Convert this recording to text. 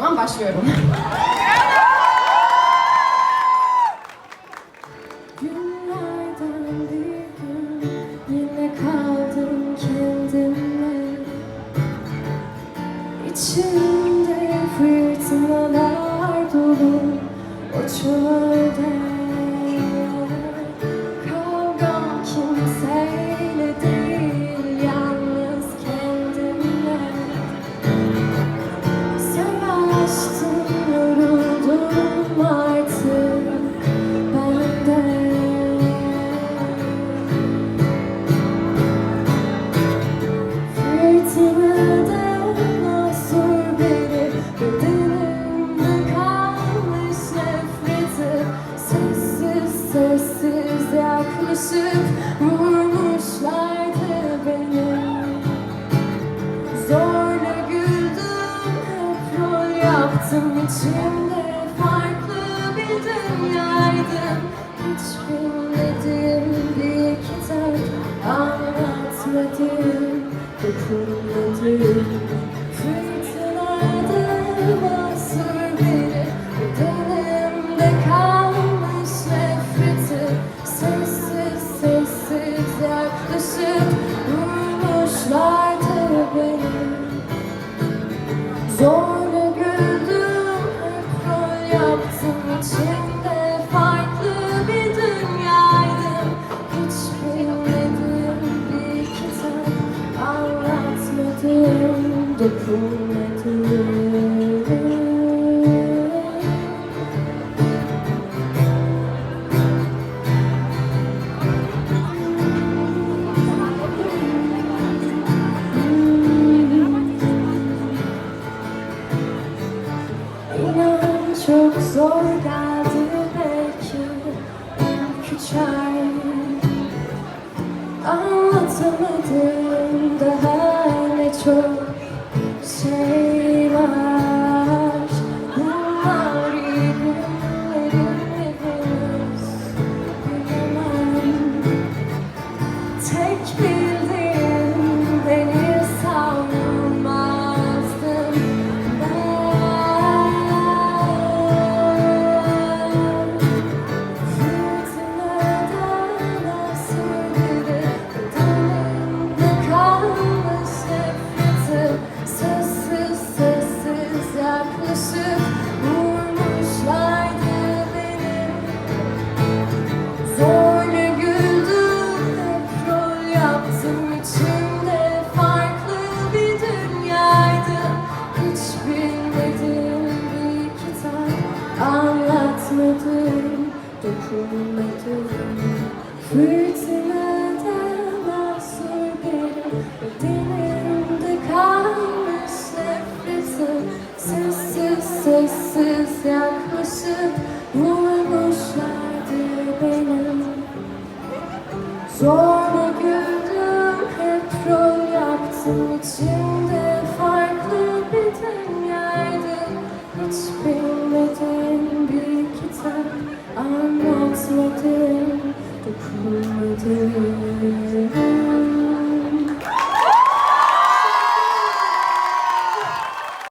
zaman başlıyorum. İçimde fırtınalar dolu o çölde yaklaşıp Vurmuşlardı beni. Zorla güldüm, hep rol yaptım. İçimde farklı bir dünyaydım Hiç bilmediğim bir kitap anlatmadım, dokunmadım Fırtınada mahsur biri, bedenimde kalmış nefreti Sessiz sessiz yaklaşıp vurmuşlardı beni Zorla güldüm, hep rol yaptım içimde çok zor belki ay Anlatamadım daha ne çok say Patladım, dokunmadım Fırtınada mahsur benim Bedenimde kalmış nefretim Sessiz sessiz yaklaşıp Vurmuşlardı benim Zorla güldüm hep rol yaptım içimde farklı bir dünyaydı Hiçbir Mm-hmm.